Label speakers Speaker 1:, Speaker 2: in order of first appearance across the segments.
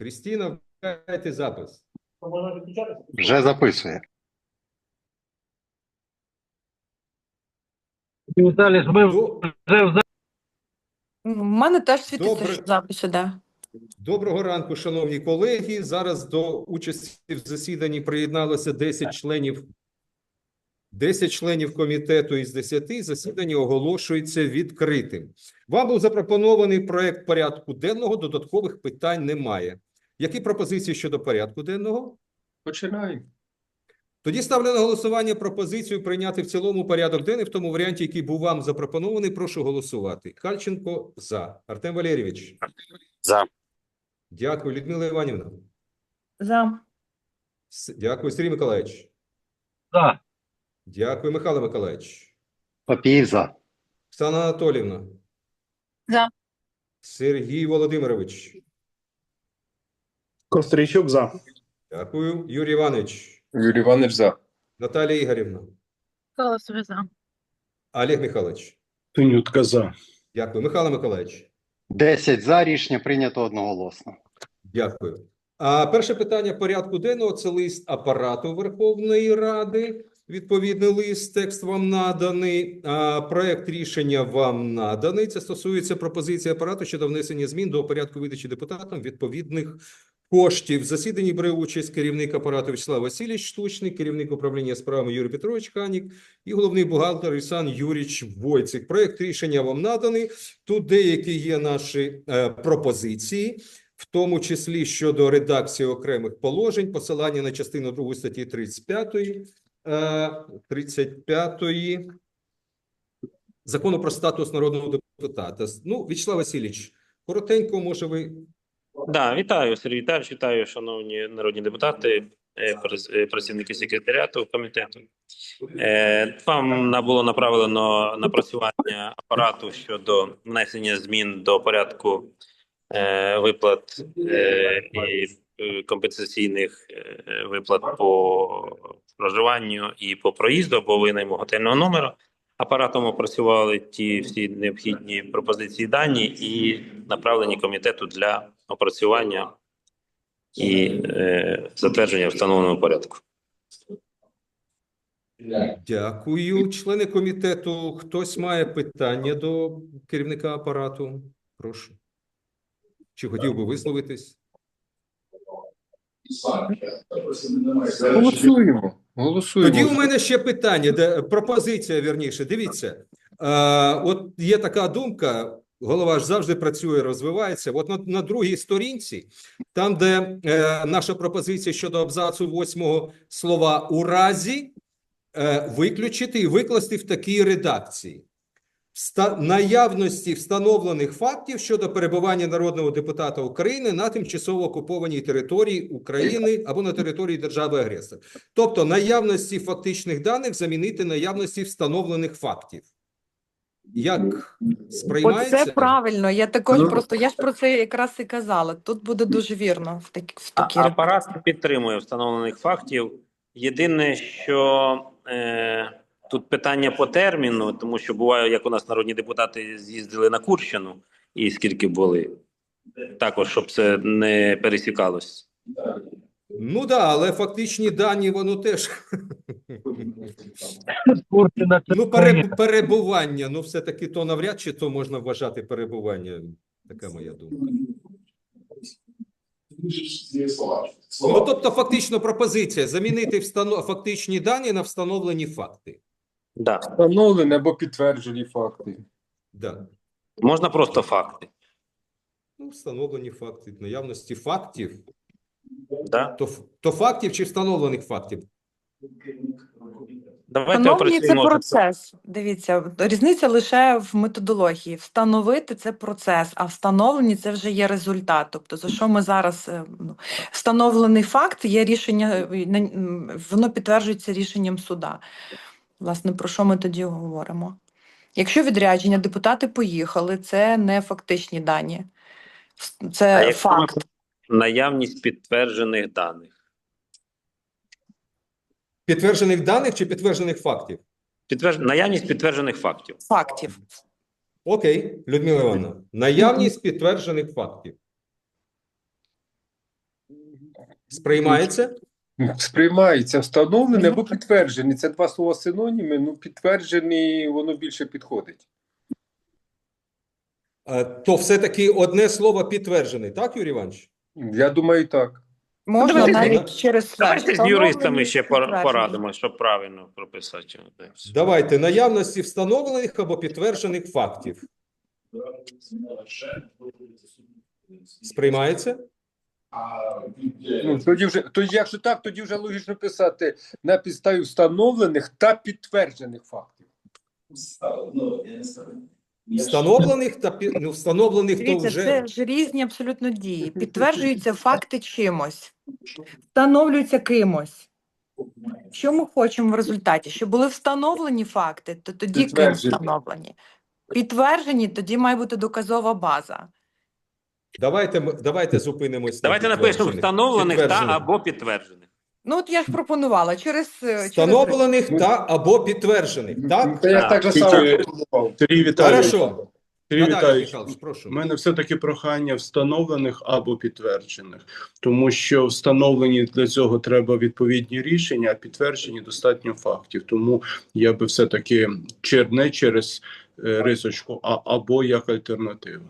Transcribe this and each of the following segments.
Speaker 1: Крістіна, вмикайте запис.
Speaker 2: Вже записує.
Speaker 3: Віталій, ми
Speaker 1: До-
Speaker 3: вже в
Speaker 4: У мене теж світиться,
Speaker 1: Добре.
Speaker 4: що запис іде.
Speaker 1: Доброго ранку, шановні колеги. Зараз до участі в засіданні приєдналося 10 членів 10 членів комітету із 10. Засідання оголошується відкритим. Вам був запропонований проект порядку денного. Додаткових питань немає. Які пропозиції щодо порядку денного?
Speaker 5: Починаємо.
Speaker 1: Тоді ставлю на голосування пропозицію прийняти в цілому порядок денний в тому варіанті, який був вам запропонований. Прошу голосувати. Кальченко за. Артем Валерійович.
Speaker 2: За.
Speaker 1: Дякую, Людмила Іванівна.
Speaker 4: За.
Speaker 1: С- Дякую, Сергій Миколаївич.
Speaker 3: за.
Speaker 1: Дякую, Михайло Миколаївич.
Speaker 2: Папіїв за.
Speaker 1: Оксана Анатолівна.
Speaker 4: За.
Speaker 1: Сергій Володимирович.
Speaker 6: Кострийчук за.
Speaker 1: Дякую. Юрій Іванович.
Speaker 5: Юрій Іванович за.
Speaker 1: Наталія Ігорівна.
Speaker 4: Голосові за.
Speaker 1: Олег Михайлович.
Speaker 6: Тунютка за.
Speaker 1: Дякую. Михайло Миколаївич.
Speaker 2: 10 за. Рішення прийнято одноголосно.
Speaker 1: Дякую. А перше питання порядку денного це лист апарату Верховної Ради. Відповідний лист, текст вам наданий. А проект рішення вам наданий. Це стосується пропозиції апарату щодо внесення змін до порядку видачі депутатам відповідних коштів. В засіданні бере участь керівник апарату Вячеслав Васильович Штучний, керівник управління справами Юрій Петрович Канік і головний бухгалтер Ісан Юрійович Войцик. Проект рішення вам наданий. Тут деякі є наші е, пропозиції в тому числі щодо редакції окремих положень, посилання на частину 2 статті 35, е, 35 Закону про статус народного депутата. Ну, Вячеслав Васильович, коротенько, може ви
Speaker 7: Да, вітаю, Сергій Віталійович, вітаю, шановні народні депутати, е, е, працівники секретаріату комітету. Е, Вам було направлено напрацювання апарату щодо внесення змін до порядку виплат і компенсаційних виплат по проживанню і по проїзду або винайму готельного номера. Апаратом опрацювали ті всі необхідні пропозиції дані і направлені комітету для опрацювання і е, затвердження в встановленому порядку.
Speaker 1: дякую. Члени комітету, хтось має питання до керівника апарату? Прошу. Чи хотів би висловитись?
Speaker 5: Голосуємо. Голосуємо.
Speaker 1: Тоді у мене ще питання, де пропозиція вірніше. Дивіться, е, от є така думка. Голова ж завжди працює, розвивається. От на, на другій сторінці, там, де е, наша пропозиція щодо абзацу восьмого слова у разі е, виключити і викласти в такій редакції. Вста наявності встановлених фактів щодо перебування народного депутата України на тимчасово окупованій території України або на території держави-агресора. Тобто наявності фактичних даних замінити наявності встановлених фактів. Як сприймається?
Speaker 4: Оце правильно. Я також
Speaker 5: Ну.
Speaker 4: просто я ж про це якраз і казала. Тут буде дуже вірно в такі в
Speaker 7: А- Апарат підтримує встановлених фактів. Єдине, що е, тут питання по терміну, тому що буває, як у нас народні депутати з'їздили на Курщину, і скільки були, також щоб це не пересікалось.
Speaker 1: Ну да, але фактичні дані воно теж. Ну, перебування. Ну, все-таки то навряд чи то можна вважати перебування. Така моя думка. Ну, тобто, фактично, пропозиція замінити встанов... фактичні дані на встановлені факти.
Speaker 7: Да.
Speaker 5: Встановлені або підтверджені факти.
Speaker 1: Да.
Speaker 7: Можна просто факти.
Speaker 1: Ну, встановлені факти, наявності фактів.
Speaker 7: Да?
Speaker 1: То, то фактів чи встановлених фактів?
Speaker 7: Давайте
Speaker 4: Встановлені це
Speaker 7: опрацюємо.
Speaker 4: процес. Дивіться, різниця лише в методології. Встановити це процес, а встановлені це вже є результат. Тобто, за що ми зараз е, ну, встановлений факт є рішення, е, на- м, воно підтверджується рішенням суда. Власне, про що ми тоді говоримо? Якщо відрядження, депутати поїхали, це не фактичні дані,
Speaker 7: А
Speaker 4: це
Speaker 7: якщо ми-
Speaker 4: факт.
Speaker 7: Наявність підтверджених даних.
Speaker 1: Підтверджених даних чи підтверджених фактів?
Speaker 7: Підтвердж... Наявність підтверджених фактів.
Speaker 4: Фактів.
Speaker 1: Окей, Людмила Івановна. Наявність підтверджених фактів. Сприймається?
Speaker 5: Сприймається встановлений або підтверджений. Це два слова синоніми. Ну, підтверджений, воно більше підходить.
Speaker 1: Е, То все-таки одне слово підтверджений, так, Юрій Іванович?
Speaker 5: Я думаю, так.
Speaker 4: Можна
Speaker 1: Давайте,
Speaker 4: навіть через.
Speaker 7: Давайте з юристами ще пор- порадимо, щоб правильно прописати.
Speaker 1: Давайте наявності встановлених або підтверджених фактів. Сприймається?
Speaker 5: Ну, тоді вже, тоді, якщо так, тоді вже логічно писати на підставі встановлених та підтверджених фактів.
Speaker 1: Встановлених та пі- ну, встановлених то
Speaker 4: Дивіться,
Speaker 1: вже
Speaker 4: це ж різні абсолютно дії. Підтверджуються факти чимось, встановлюються кимось. Що ми хочемо в результаті? Щоб були встановлені факти, то тоді ким
Speaker 5: Підтверджені.
Speaker 4: встановлені. Підтверджені, тоді має бути доказова база.
Speaker 1: давайте давайте зупинимось. на
Speaker 7: Давайте напишемо
Speaker 1: підтверджених.
Speaker 7: встановлених та
Speaker 1: Підтверджених.
Speaker 7: або підтверджених.
Speaker 4: Ну, от я ж пропонувала через, е, через
Speaker 1: встановлених та або підтверджених. Так?
Speaker 5: Та я
Speaker 7: Так.
Speaker 5: так же
Speaker 6: Тільки-
Speaker 5: пропонував.
Speaker 6: Сергій Віталійович,
Speaker 1: Хорошо.
Speaker 6: Сергій Віталійович,
Speaker 1: Михайлович, прошу.
Speaker 6: у мене все-таки прохання встановлених або підтверджених, тому що встановлені для цього треба відповідні рішення, а підтверджені достатньо фактів. Тому я би все-таки чер- не через е, рисочку, а або як альтернативу.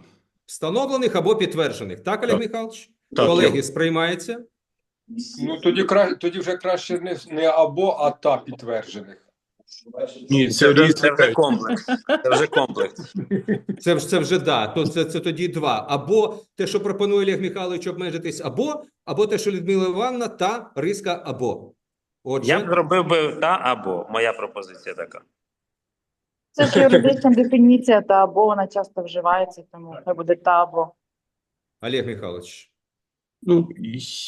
Speaker 1: Встановлених або підтверджених. Так, Олег
Speaker 6: Так.
Speaker 1: Михайлович?
Speaker 6: Так,
Speaker 1: Колеги, сприймається?
Speaker 5: Ну тоді кра... тоді вже краще не, не або, а та підтверджених.
Speaker 6: Ні,
Speaker 7: Це
Speaker 6: це
Speaker 7: вже, це вже комплекс. Це вже комплекс.
Speaker 1: Це, вже- це вже да. То це, це тоді два. Або те, що пропонує Олег Михайлович обмежитись, або, або те, що Людмила Івановна, та риска або. Отже,
Speaker 7: Я б зробив би та або. Моя пропозиція така.
Speaker 8: Це ж юридична дефініція та або вона часто вживається, тому хай буде та або.
Speaker 1: Олег Михайлович.
Speaker 6: Ну,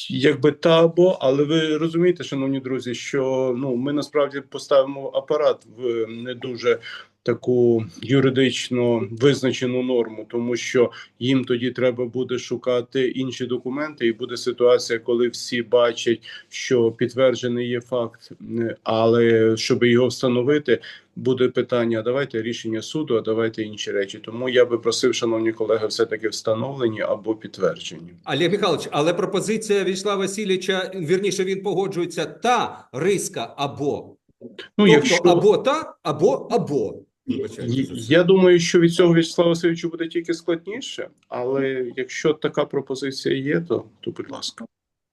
Speaker 6: якби та або, але ви розумієте, шановні друзі, що ну ми насправді поставимо апарат в не дуже таку юридично визначену норму, тому що їм тоді треба буде шукати інші документи, і буде ситуація, коли всі бачать, що підтверджений є факт, е, але щоб його встановити, буде питання: давайте рішення суду, а давайте інші речі. Тому я би просив, шановні колеги, все таки встановлені або підтверджені.
Speaker 1: Олег Михайлович, але пропозиція Вячеслава Васильовича, вірніше, він погоджується та риска або.
Speaker 6: Ну,
Speaker 1: тобто
Speaker 6: якщо
Speaker 1: або та, або або.
Speaker 6: Я думаю, що від цього Вячеславу Васильовичу буде тільки складніше, але якщо така пропозиція є, то, то будь ласка.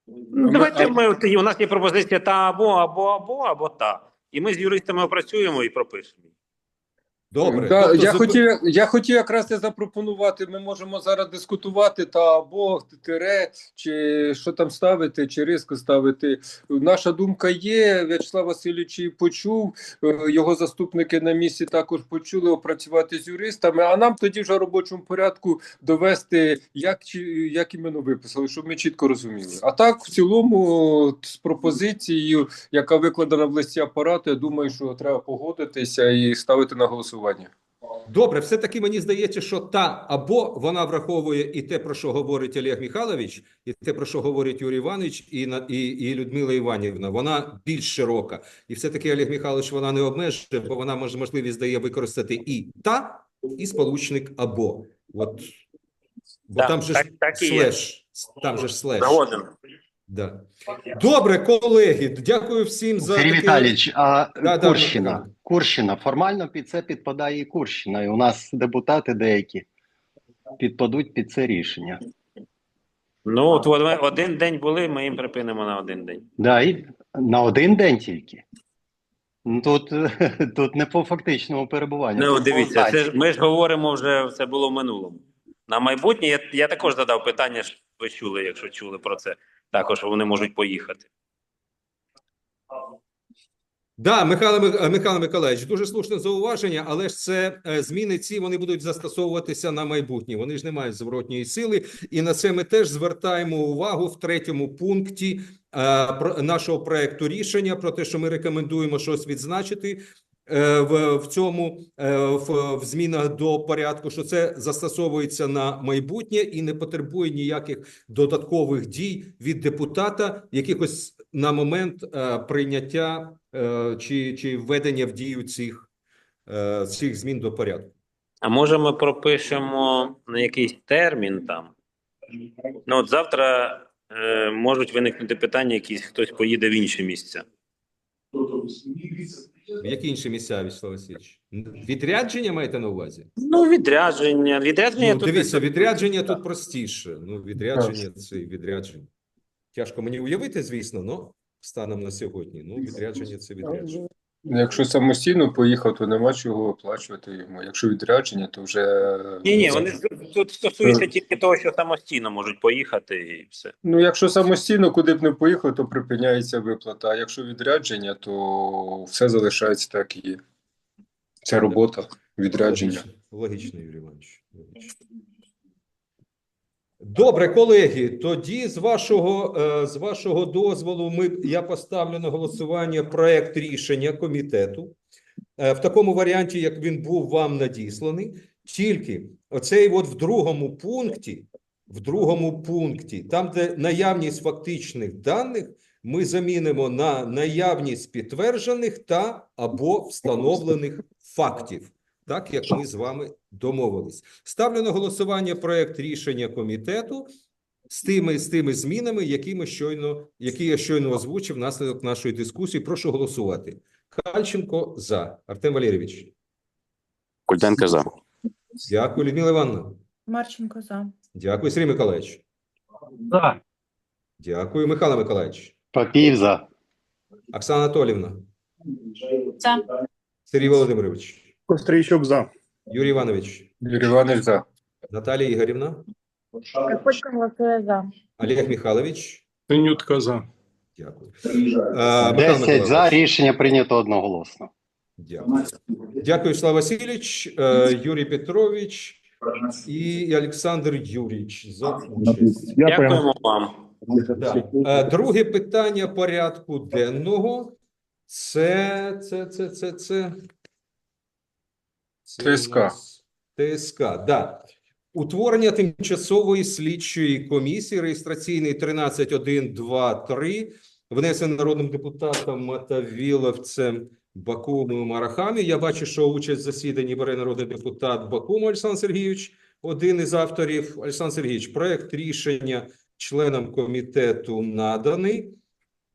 Speaker 7: Ну, Давайте ми от, у нас є пропозиція та або, або, або, або та. І ми з юристами опрацюємо і пропишемо.
Speaker 1: Добре.
Speaker 5: Да,
Speaker 1: тобто
Speaker 5: я,
Speaker 1: зупи-
Speaker 5: хотів, я хотів якраз це запропонувати. Ми можемо зараз дискутувати та або тире, чи що там ставити, чи риск ставити. Наша думка є. В'ячеслав Васильович її почув. е, Його заступники на місці також почули опрацювати з юристами. А нам тоді вже в робочому порядку довести, як чи як іменно виписали, щоб ми чітко розуміли. А так, в цілому, з пропозицією, яка викладена в листі апарату, я думаю, що треба погодитися і ставити на голосування.
Speaker 1: Добре, все-таки мені здається, що та або вона враховує і те, про що говорить Олег Михайлович, і те, про що говорить Юрій Іванович і, на- і, і Людмила Іванівна. Вона більш широка. І все-таки Олег Михайлович вона не обмежує, бо вона може можливість дає використати і та, і сполучник або. От. Бо
Speaker 7: Так,
Speaker 1: там же
Speaker 7: так-
Speaker 1: ж
Speaker 7: так
Speaker 1: слеш. Там же ж слеш.
Speaker 7: Згоден.
Speaker 1: Да. Добре, колеги, дякую всім за
Speaker 2: Сергій
Speaker 1: таке-
Speaker 2: Віталійович, а
Speaker 1: Да, да,
Speaker 2: Курщина,
Speaker 1: Микола.
Speaker 2: Курщина, формально під це підпадає і Курщина, і у нас депутати деякі підпадуть під це рішення.
Speaker 7: Ну, от один день були, ми їм припинимо на один день.
Speaker 2: Да, і на один день тільки. Ну, Тут, тут не по фактичному перебуванню.
Speaker 7: Ну,
Speaker 2: тут
Speaker 7: дивіться, це ж, ми ж говоримо вже, це було в минулому. На майбутнє я, я також задав питання, ж ви чули, якщо чули про це, також вони можуть поїхати.
Speaker 1: Да, Михайло, е, Михайло Миколаївич, дуже слушне зауваження, але ж це е, зміни ці вони будуть застосовуватися на майбутнє. Вони ж не мають зворотньої сили, і на це ми теж звертаємо увагу в третьому пункті е, нашого проекту рішення про те, що ми рекомендуємо щось відзначити. Е, В, в цьому е, в, в змінах до порядку, що це застосовується на майбутнє і не потребує ніяких додаткових дій від депутата, якихось на момент е, прийняття чи, чи введення в дію цих, цих змін до порядку.
Speaker 7: А може ми пропишемо на якийсь термін там? Ну, от завтра е, можуть виникнути питання, якісь хтось поїде в інші місця.
Speaker 1: В які інші місця, Вячеслав Васильович? Відрядження маєте на увазі?
Speaker 7: Ну, відрядження. Відрядження
Speaker 1: Ну,
Speaker 7: тут
Speaker 1: дивіться, відрядження тут простіше. Ну, відрядження це відрядження. Тяжко мені уявити, звісно, але станом на сьогодні. Ну, відрядження це відрядження.
Speaker 5: Якщо самостійно поїхав, то нема чого оплачувати йому. Якщо відрядження, то вже
Speaker 7: Ні, ні, вони тут стосуються тільки того, що самостійно можуть поїхати і все.
Speaker 5: Ну, якщо самостійно куди б не поїхав, то припиняється виплата. А якщо відрядження, то все залишається так і є. Це робота, відрядження.
Speaker 1: Логічно, логічно Юрій Іванович. Логічно. Добре, колеги. Тоді з вашого е, з вашого дозволу, ми я поставлю на голосування проект рішення комітету е, в такому варіанті, як він був вам надісланий. Тільки оцей от в другому пункті, в другому пункті, там, де наявність фактичних даних, ми замінимо на наявність підтверджених та або встановлених фактів так як ми з вами домовились. Ставлю на голосування проект рішення комітету з тими з тими змінами, які ми щойно, які я щойно озвучив внаслідок нашої дискусії. Прошу голосувати. Кальченко за Артем Валерійович.
Speaker 9: Культенко за.
Speaker 1: Дякую, Людмила Івановна.
Speaker 4: Марченко за.
Speaker 1: Дякую, Сергій Миколаївич.
Speaker 3: За.
Speaker 1: Дякую, Михайло Миколаївич.
Speaker 2: Папів за.
Speaker 1: Оксана Анатолівна.
Speaker 8: За.
Speaker 1: Сергій Володимирович.
Speaker 6: Кострійчук за.
Speaker 1: Юрій Іванович.
Speaker 5: Юрій Іванович за.
Speaker 1: Наталія Ігорівна.
Speaker 8: Приходько голосує за.
Speaker 1: Олег Михайлович.
Speaker 6: Синютка за.
Speaker 1: Дякую. Михайло
Speaker 2: 10 за.
Speaker 1: Миколайович.
Speaker 2: Рішення прийнято одноголосно.
Speaker 1: Дякую. Дякую, Слава Васильович, е, Юрій Петрович і Олександр Юрійович за участь.
Speaker 7: Дякуємо вам.
Speaker 1: Да. Е, Друге питання порядку денного. Це, це, це, це, це.
Speaker 5: ТСК.
Speaker 1: ТСК, да. Утворення тимчасової слідчої комісії реєстраційний 13123, внесений народним депутатом Мотовіловцем Бакумом Марахамі. Я бачу, що участь в засіданні бере народний депутат Бакум Олександр Сергійович, один із авторів. Олександр Сергійович, проект рішення членам комітету наданий.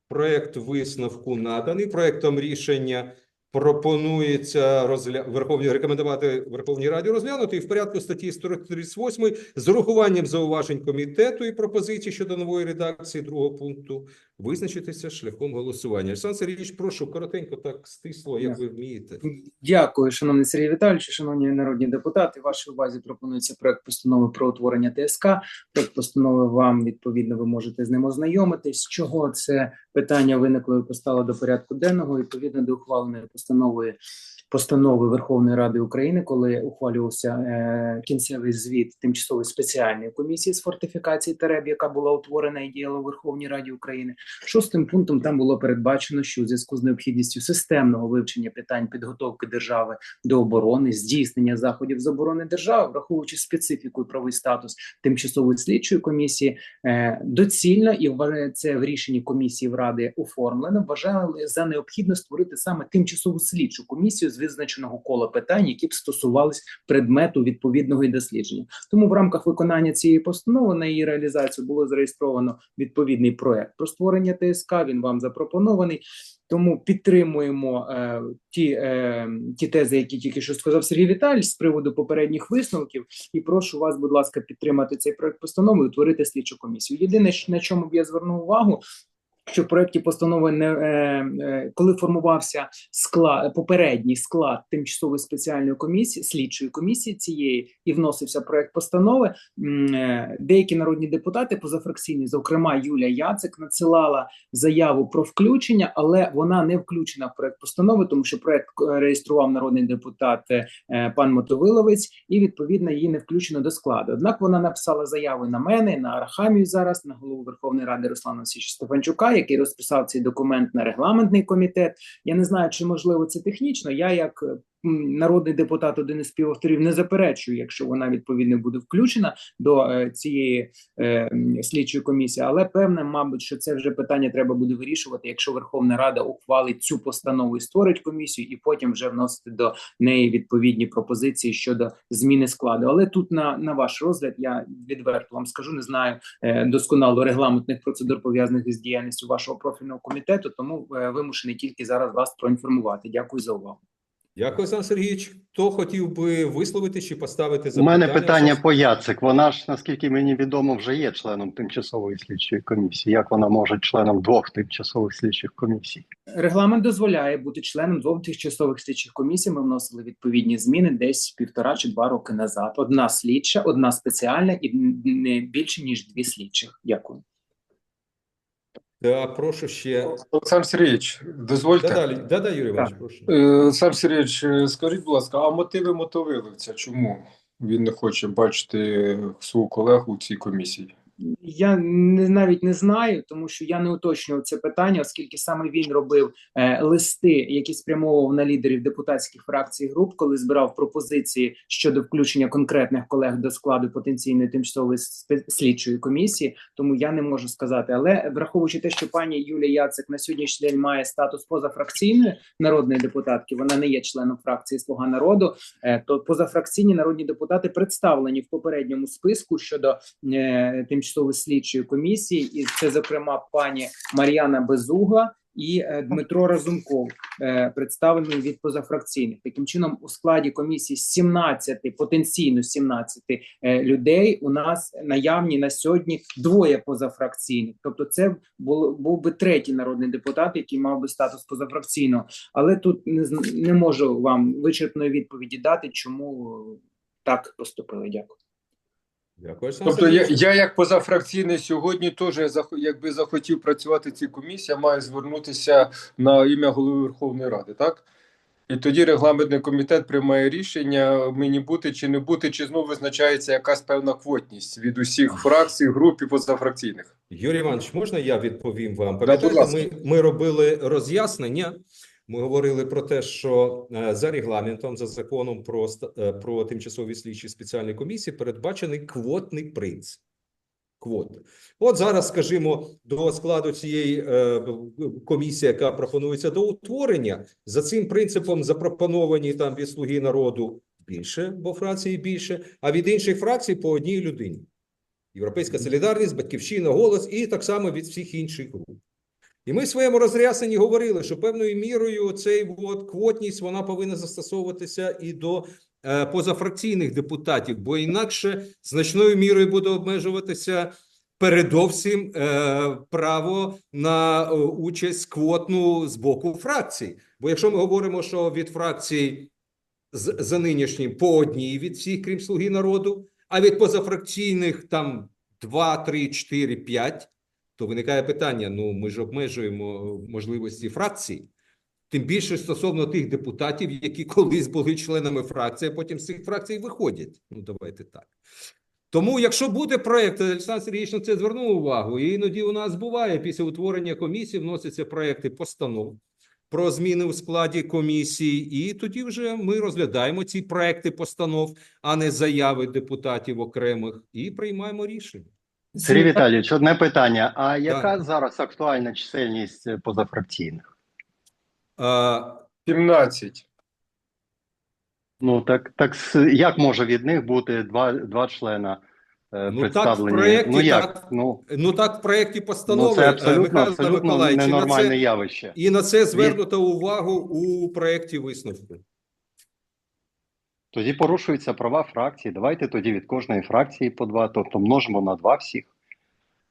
Speaker 1: Проект висновку наданий. Проектом рішення пропонується розгля... Верховній рекомендувати Верховній Раді розглянути і в порядку статті 138 з урахуванням зауважень комітету і пропозицій щодо нової редакції другого пункту визначитися шляхом голосування. Олександр Сергійович, прошу коротенько, так стисло, як ви вмієте.
Speaker 10: Дякую, шановний Сергій Віталійович, шановні народні депутати. Вашій увазі пропонується проект постанови про утворення ТСК. Проект постанови вам відповідно ви можете з ним ознайомитись. Чого це питання виникло і постало до порядку денного відповідно до ухваленої постанови постанови Верховної Ради України, коли ухвалювався е, кінцевий звіт тимчасової спеціальної комісії з фортифікації ТЕРЕБ, яка була утворена і діяла у Верховній Раді України. Шостим пунктом там було передбачено, що у зв'язку з необхідністю системного вивчення питань підготовки держави до оборони, здійснення заходів з оборони держави, враховуючи специфіку і правовий статус тимчасової слідчої комісії, е, доцільно і це в рішенні комісії в ради оформлено. Вважали за необхідне створити саме тимчасову слідчу комісію з визначеного кола питань, які б стосувались предмету відповідного дослідження. Тому в рамках виконання цієї постанови на її реалізацію було зареєстровано відповідний проект про створення ТСК. Він вам запропонований. Тому підтримуємо е, ті, е, ті тези, які тільки що сказав Сергій Віталійович з приводу попередніх висновків. І прошу вас, будь ласка, підтримати цей проект постанови утворити слідчу комісію. Єдине, на чому б я звернув увагу. Що в проєкті постанови не е, е, коли формувався склад попередній склад тимчасової спеціальної комісії, слідчої комісії цієї, і вносився проект постанови. е, Деякі народні депутати позафракційні, зокрема Юлія Яцик, надсилала заяву про включення, але вона не включена в проект постанови, тому що проект е, реєстрував народний депутат е, пан Мотовиловець, і відповідно її не включено до складу. Однак вона написала заяви на мене, на Арахамію зараз, на голову Верховної Ради Руслана Васильовича Стефанчука, який розписав цей документ на регламентний комітет. Я не знаю, чи можливо це технічно. Я як народний депутат, один із співавторів, не заперечує, якщо вона відповідно буде включена до е, цієї е, слідчої комісії. Але певне, мабуть, що це вже питання треба буде вирішувати, якщо Верховна Рада ухвалить цю постанову і створить комісію, і потім вже вносити до неї відповідні пропозиції щодо зміни складу. Але тут на, на ваш розгляд я відверто вам скажу, не знаю е, досконало регламентних процедур пов'язаних із діяльністю вашого профільного комітету, тому вимушений тільки зараз вас проінформувати. Дякую за увагу.
Speaker 1: Дякую, Олександр Сергійович. Хто хотів би висловити чи поставити
Speaker 2: У мене питання по Яцик. Вона ж, наскільки мені відомо, вже є членом тимчасової слідчої комісії. Як вона може членом двох тимчасових слідчих комісій?
Speaker 10: Регламент дозволяє бути членом двох тимчасових слідчих комісій. Ми вносили відповідні зміни десь півтора чи два роки назад. Одна слідча, одна спеціальна і не більше ніж дві слідчих. Дякую.
Speaker 1: Да, прошу ще.
Speaker 5: Олександр Сергійович, дозвольте.
Speaker 1: Да, далі. Да, да, Юрій Іванович, прошу.
Speaker 5: Е, Олександр Сергійович, е, скажіть, будь ласка, а мотиви мотовиливця, чому він не хоче бачити свого колегу у цій комісії?
Speaker 10: Я не навіть не знаю, тому що я не уточнював це питання, оскільки саме він робив е, листи, які спрямовував на лідерів депутатських фракцій груп, коли збирав пропозиції щодо включення конкретних колег до складу потенційної тимчасової слідчої комісії. Тому я не можу сказати. Але враховуючи те, що пані Юлія Яцик на сьогоднішній день має статус позафракційної народної депутатки, вона не є членом фракції Слуга народу. е, то позафракційні народні депутати представлені в попередньому списку щодо е, тимчасової слідчої комісії, і це, зокрема, пані Мар'яна Безугла і е, Дмитро Разумков, е, представлений від позафракційних. Таким чином, у складі комісії з 17, потенційно 17 е, людей у нас наявні на сьогодні двоє позафракційних. Тобто, це був, був би третій народний депутат, який мав би статус позафракційного. Але тут не, не можу вам вичерпної відповіді дати, чому так поступили. Дякую.
Speaker 1: Дякую,
Speaker 5: Тобто я, я як позафракційний сьогодні теж якби захотів працювати цій комісії, я маю звернутися на ім'я голови Верховної Ради, так? І тоді регламентний комітет приймає рішення мені бути чи не бути, чи знову визначається якась певна квотність від усіх фракцій, груп і позафракційних.
Speaker 1: Юрій Іванович, можна я відповім вам? Пам'ятаєте, ми, ми робили роз'яснення. Ми говорили про те, що е, за регламентом, за законом про, е, про тимчасові слідчі спеціальні комісії передбачений квотний принцип. Квоти. От зараз, скажімо, до складу цієї е, комісії, яка пропонується до утворення, за цим принципом запропоновані там від слуги народу більше, бо фракції більше, а від інших фракцій по одній людині. Європейська солідарність, Батьківщина, голос і так само від всіх інших груп. І ми в своєму розрясенні говорили, що певною мірою цей от квотність вона повинна застосовуватися і до е, позафракційних депутатів, бо інакше значною мірою буде обмежуватися передовсім е, право на е, участь квотну з боку фракцій. Бо якщо ми говоримо, що від фракцій з, за нинішнім по одній від всіх, крім слуги народу, а від позафракційних там 2, 3, 4, 5, то виникає питання: ну ми ж обмежуємо можливості фракцій. Тим більше стосовно тих депутатів, які колись були членами фракції, а потім з цих фракцій виходять. Ну, давайте так. Тому, якщо буде проєкт, Олександр Сергійович на це звернув увагу, і іноді у нас буває після утворення комісії вносяться проєкти постанов про зміни у складі комісії, і тоді вже ми розглядаємо ці проекти постанов, а не заяви депутатів окремих, і приймаємо рішення.
Speaker 2: Сергій Віталійович, одне питання: а яка зараз актуальна чисельність е, позафракційних?
Speaker 1: А,
Speaker 5: 17.
Speaker 2: Ну так, так як може від них бути два, два члена е,
Speaker 1: Ну, так, в
Speaker 2: представлені?
Speaker 1: проєкті
Speaker 2: ну як?
Speaker 1: так.
Speaker 2: Ну,
Speaker 1: ну так, в проєкті постанови
Speaker 2: ну це
Speaker 1: е,
Speaker 2: абсолютно, абсолютно ненормальне
Speaker 1: це,
Speaker 2: явище.
Speaker 1: і на це звернуто увагу у проєкті висновку.
Speaker 2: Тоді порушуються права фракції. Давайте тоді від кожної фракції по два, тобто множимо на два всіх.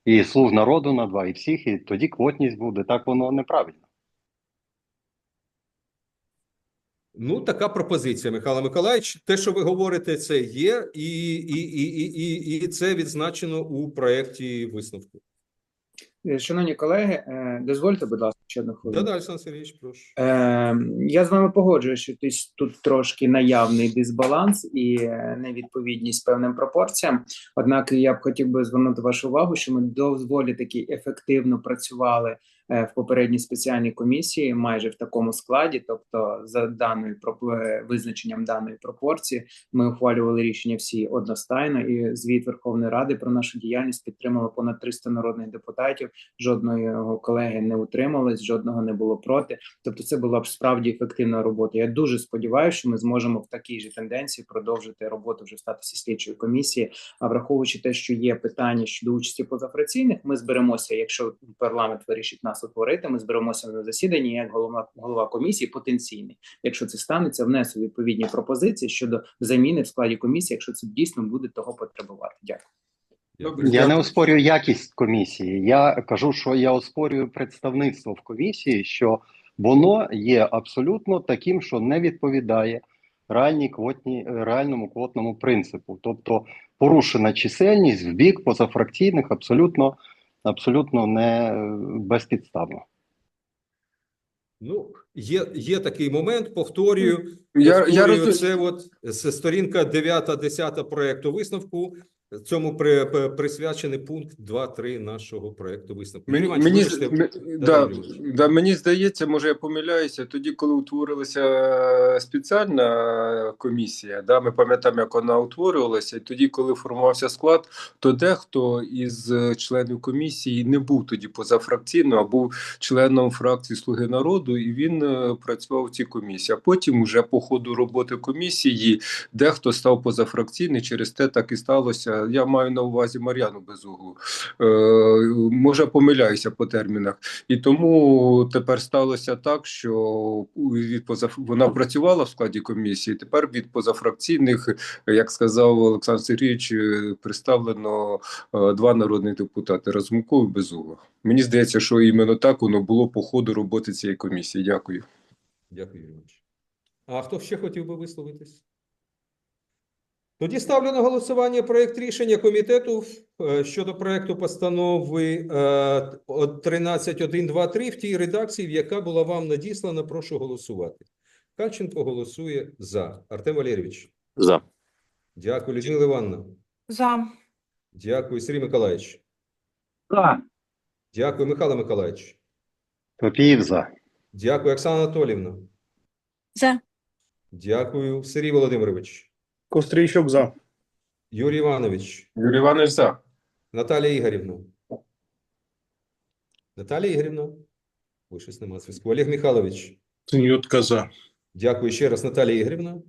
Speaker 2: І слуг народу на два, і всіх, і тоді квотність буде. Так воно неправильно.
Speaker 1: Ну, така пропозиція, Михайло Миколаївич. Те, що ви говорите, це є, і, і, і, і, і, це відзначено у проєкті висновку.
Speaker 10: Е, Шановні колеги, е, дозвольте, будь ласка, ще одну хвилину.
Speaker 1: Да, да, Олександр Сергійович, прошу.
Speaker 10: Е, я з вами погоджуюся, що тут трошки наявний дисбаланс і невідповідність певним пропорціям. Однак я б хотів би звернути вашу увагу, що ми доволі таки ефективно працювали в попередній спеціальній комісії, майже в такому складі, тобто за даною е, визначенням даної пропорції, ми ухвалювали рішення всі одностайно, і звіт Верховної Ради про нашу діяльність підтримало понад 300 народних депутатів. Жодної його колеги не утрималось, жодного не було проти. Тобто, це була б справді ефективна робота. Я дуже сподіваюся, що ми зможемо в такій же тенденції продовжити роботу вже в статусі слідчої комісії. А враховуючи те, що є питання щодо участі позафракційних, ми зберемося. Якщо парламент вирішить нас утворити, ми зберемося на засіданні як голова голова комісії потенційний. Якщо це станеться, внесу відповідні пропозиції щодо заміни в складі комісії, якщо це дійсно буде того потребувати. Дякую.
Speaker 1: Дякую.
Speaker 2: Я не оспорюю якість комісії. Я кажу, що я оспорюю представництво в комісії, що воно є абсолютно таким, що не відповідає реальній квотній, реальному квотному принципу. Тобто порушена чисельність в бік позафракційних абсолютно, абсолютно не е, безпідставно.
Speaker 1: Ну, є, є такий момент, повторюю.
Speaker 5: Я, я
Speaker 1: повторюю,
Speaker 5: розумію.
Speaker 1: це от з- сторінка 9-10 проекту висновку. Цьому при, при- присвячений пункт 2-3 нашого проекту висновку.
Speaker 5: Мені,
Speaker 1: Іванович,
Speaker 5: мені,
Speaker 1: вибачте,
Speaker 5: м-
Speaker 1: да,
Speaker 5: да, да, мені здається, може я помиляюся, тоді, коли утворилася спеціальна комісія, да, ми пам'ятаємо, як вона утворювалася, і тоді, коли формувався склад, то дехто із членів комісії не був тоді позафракційним, а був членом фракції Слуги народу, і він е, працював в цій комісії. А потім, уже по ходу роботи комісії, дехто став позафракційний, через те так і сталося. Я маю на увазі Мар'яну Безуглу. Е, може, помиляюся по термінах. І тому тепер сталося так, що від поза вона працювала в складі комісії. Тепер від позафракційних, як сказав Олександр Сергійович, представлено е, два народних депутати Разумков і Безугла. Мені здається, що іменно так воно було по ходу роботи цієї комісії. Дякую.
Speaker 1: Дякую, Юрій А хто ще хотів би висловитись? Тоді ставлю на голосування проект рішення комітету е, щодо проекту постанови е, от 13.123 в тій редакції, яка була вам надіслана. Прошу голосувати. Кальченко голосує за. Артем Валерійович.
Speaker 9: За.
Speaker 1: Дякую, Людмила Івановна.
Speaker 4: За.
Speaker 1: Дякую, Сергій Миколаївич.
Speaker 3: За.
Speaker 1: Дякую, Михайло Миколаївич.
Speaker 2: Папіїв за.
Speaker 1: Дякую, Оксана Анатолівна.
Speaker 4: За.
Speaker 1: Дякую, Сергій Володимирович.
Speaker 6: Кострійчук за.
Speaker 1: Юрій Іванович.
Speaker 5: Юрій Іванович за.
Speaker 1: Наталія Ігорівна. Наталія Ігорівна. Ой, щось немає зв'язку. Олег Михайлович.
Speaker 6: Синютка за.
Speaker 1: Дякую ще раз, Наталія Ігорівна.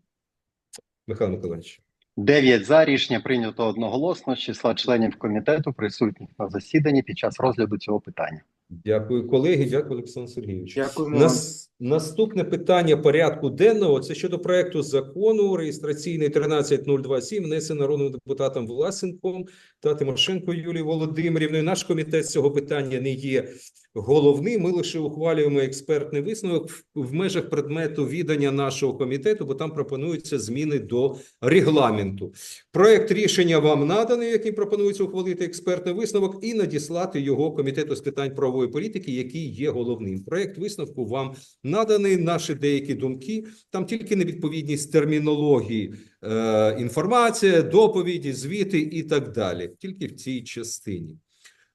Speaker 1: Михайло Миколаївич.
Speaker 2: Дев'ять за рішення прийнято одноголосно з числа членів комітету, присутніх на засіданні під час розгляду цього питання.
Speaker 1: Дякую, колеги. Дякую, Олександр Сергійович.
Speaker 10: Дякуємо
Speaker 1: Нас, наступне питання порядку денного це щодо проекту закону реєстраційний 13027, внесений народним депутатом Власенком та Тимошенко Юлією Володимирівною. Наш комітет з цього питання не є головним. Ми лише ухвалюємо експертний висновок в, межах предмету відання нашого комітету, бо там пропонуються зміни до регламенту. Проект рішення вам наданий, який пропонується ухвалити експертний висновок, і надіслати його комітету з питань правової політики, який є головним. Проект висновку вам наданий. Наші деякі думки там тільки невідповідність термінології, е, інформація, доповіді, звіти і так далі. Тільки в цій частині.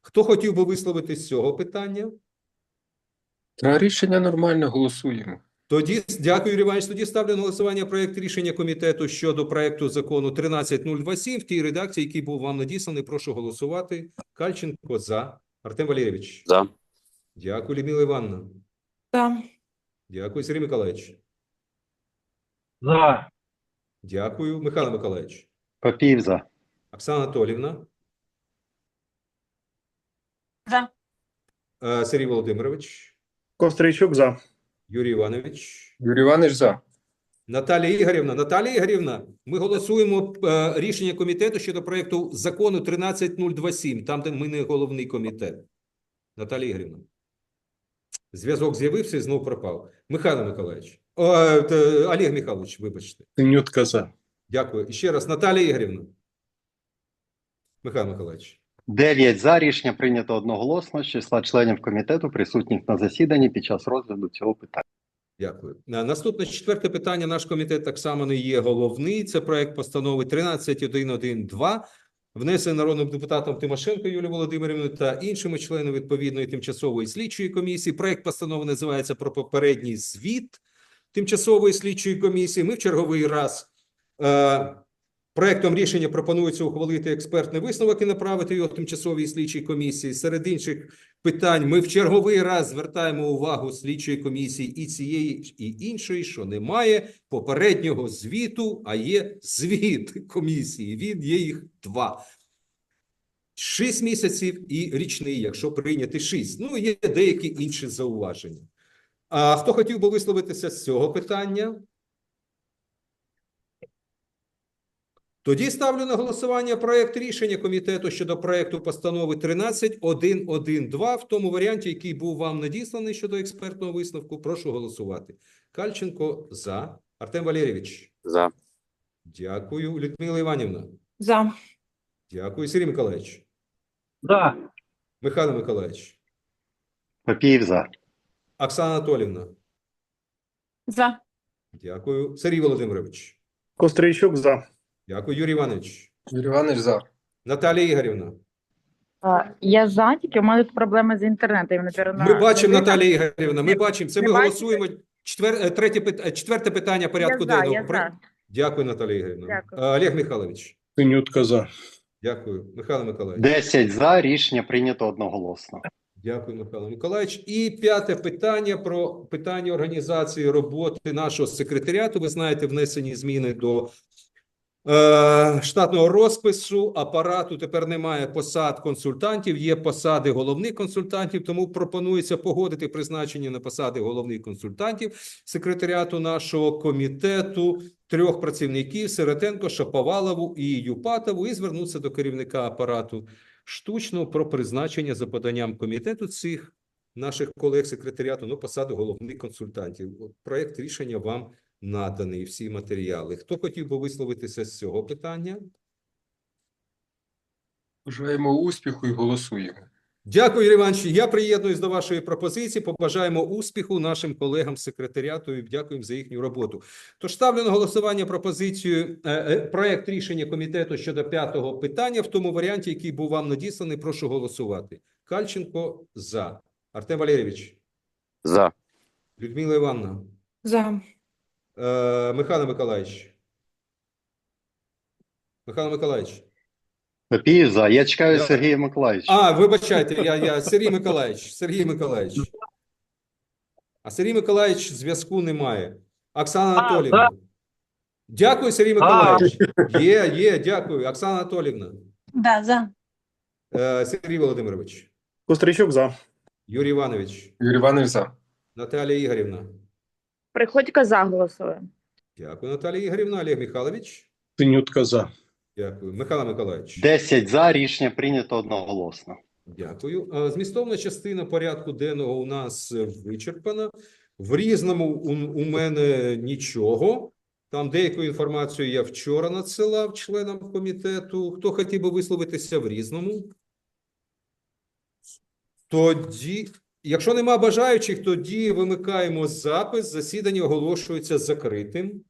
Speaker 1: Хто хотів би висловити з цього питання?
Speaker 5: Та рішення нормально голосуємо.
Speaker 1: Тоді дякую, Юрій Іванович. Тоді ставлю на голосування проект рішення комітету щодо проекту закону 13027 в тій редакції, який був вам надісланий. Прошу голосувати. Кальченко за. Артем Валерійович.
Speaker 9: За.
Speaker 1: Дякую, Людмила Івановна.
Speaker 4: За.
Speaker 1: Дякую, Сергій Миколаївич.
Speaker 3: За.
Speaker 1: Дякую, Михайло Миколаївич.
Speaker 2: Папіїв за.
Speaker 1: Оксана Анатолівна.
Speaker 4: За.
Speaker 1: Е, Сергій Володимирович.
Speaker 6: Кострійчук за.
Speaker 1: Юрій Іванович.
Speaker 5: Юрій Іванович за.
Speaker 1: Наталія Ігорівна, Наталія Ігорівна, ми голосуємо е, рішення комітету щодо проекту закону 13027, там, де ми не головний комітет. Наталія Ігорівна. Зв'язок з'явився і знов пропав. Михайло Миколаївич. О, е, т- Олег Михайлович, вибачте.
Speaker 6: Синютка за.
Speaker 1: Дякую. І ще раз, Наталія Ігорівна. Михайло Миколаївич.
Speaker 2: Дев'ять за рішення прийнято одноголосно з числа членів комітету, присутніх на засіданні під час розгляду цього питання.
Speaker 1: Дякую. Наступне четверте питання. Наш комітет так само не є головний. Це проект постанови 13112 внесений народним депутатом Тимошенко Юлією Володимирівною та іншими членами відповідної тимчасової слідчої комісії. Проект постанови називається про попередній звіт тимчасової слідчої комісії. Ми в черговий раз е, проектом рішення пропонується ухвалити експертний висновок і направити його тимчасовій слідчій комісії. Серед інших питань ми в черговий раз звертаємо увагу слідчої комісії і цієї і іншої, що немає попереднього звіту, а є звіт комісії. Він є їх два. Шість місяців і річний, якщо прийняти шість. Ну, є деякі інші зауваження. А хто хотів би висловитися з цього питання? Тоді ставлю на голосування проект рішення комітету щодо проекту постанови 13112 в тому варіанті, який був вам надісланий щодо експертного висновку. Прошу голосувати. Кальченко за. Артем Валерійович.
Speaker 9: За.
Speaker 1: Дякую. Людмила Іванівна.
Speaker 4: За.
Speaker 1: Дякую. Сергій Миколаївич.
Speaker 3: За.
Speaker 1: Михайло Миколаївич.
Speaker 2: Папієв за.
Speaker 1: Оксана Анатолівна.
Speaker 8: За.
Speaker 1: Дякую. Сергій Володимирович.
Speaker 6: Кострийчук за.
Speaker 1: Дякую. Юрій Іванович.
Speaker 5: Юрій Іванович за.
Speaker 1: Наталія Ігорівна.
Speaker 8: А, Я за, тільки у мене тут проблеми з інтернетом. Напевно,
Speaker 1: Ми бачимо,
Speaker 8: на-
Speaker 1: Наталія Ігорівна, ми бачимо. Це
Speaker 8: Не
Speaker 1: ми
Speaker 8: бачите?
Speaker 1: голосуємо. Четвер... е, Третє, пит- е, четверте питання порядку
Speaker 8: Я за,
Speaker 1: денного.
Speaker 8: я
Speaker 1: При-
Speaker 8: за.
Speaker 1: Дякую, Наталія Ігорівна.
Speaker 8: Дякую.
Speaker 1: Е, Олег Михайлович.
Speaker 6: Синютка за.
Speaker 1: Дякую. Михайло Миколаївич.
Speaker 2: 10 за. Рішення прийнято одноголосно.
Speaker 1: Дякую, Михайло Миколаївич. І п'яте питання про питання організації роботи нашого секретаріату. Ви знаєте, внесені зміни до штатного розпису апарату. Тепер немає посад консультантів, є посади головних консультантів. Тому пропонується погодити призначення на посади головних консультантів секретаріату нашого комітету трьох працівників Серетенко, Шаповалову і Юпатову, і звернутися до керівника апарату штучно про призначення за поданням комітету цих наших колег секретаріату на посаду головних консультантів. Проект рішення вам наданий всі матеріали. Хто хотів би висловитися з цього питання?
Speaker 5: Бажаємо успіху і голосуємо.
Speaker 1: Дякую, Юрій Іванович. Я приєднуюсь до вашої пропозиції. Побажаємо успіху нашим колегам з секретаріату і дякуємо за їхню роботу. Тож ставлю на голосування пропозицію е, е, проект рішення комітету щодо п'ятого питання в тому варіанті, який був вам надісланий. Прошу голосувати. Кальченко за. Артем Валерійович,
Speaker 9: За.
Speaker 1: Людмила Івановна,
Speaker 4: За.
Speaker 1: Е, Михайло Миколаївич. Михайло Миколаївич.
Speaker 2: Папієв за. Я чекаю
Speaker 1: Я-
Speaker 2: Сергія Миколаївича.
Speaker 1: А, вибачайте, я, я Сергій Миколаївич. Сергій Миколаївич. А Сергій Миколаївич зв'язку немає. Оксана
Speaker 3: А,
Speaker 1: Анатолівна. Дякую, Сергій Миколаївич. Є, є, дякую. Оксана Анатолівна.
Speaker 8: Да, за.
Speaker 1: Е, Сергій Володимирович.
Speaker 6: Кострийчук за.
Speaker 1: Юрій Іванович.
Speaker 5: Юрій Іванович за.
Speaker 1: Наталія Ігорівна.
Speaker 8: Приходько за голосує.
Speaker 1: Дякую, Наталія Ігорівна. Олег Михайлович.
Speaker 6: Синютка за.
Speaker 1: Дякую. Михайло Миколаївич.
Speaker 2: 10 за. Рішення прийнято одноголосно.
Speaker 1: Дякую. Змістовна частина порядку денного у нас вичерпана. В різному у, у мене нічого. Там деяку інформацію я вчора надсилав членам комітету. Хто хотів би висловитися в різному? Тоді, якщо нема бажаючих, тоді вимикаємо запис. Засідання оголошується закритим.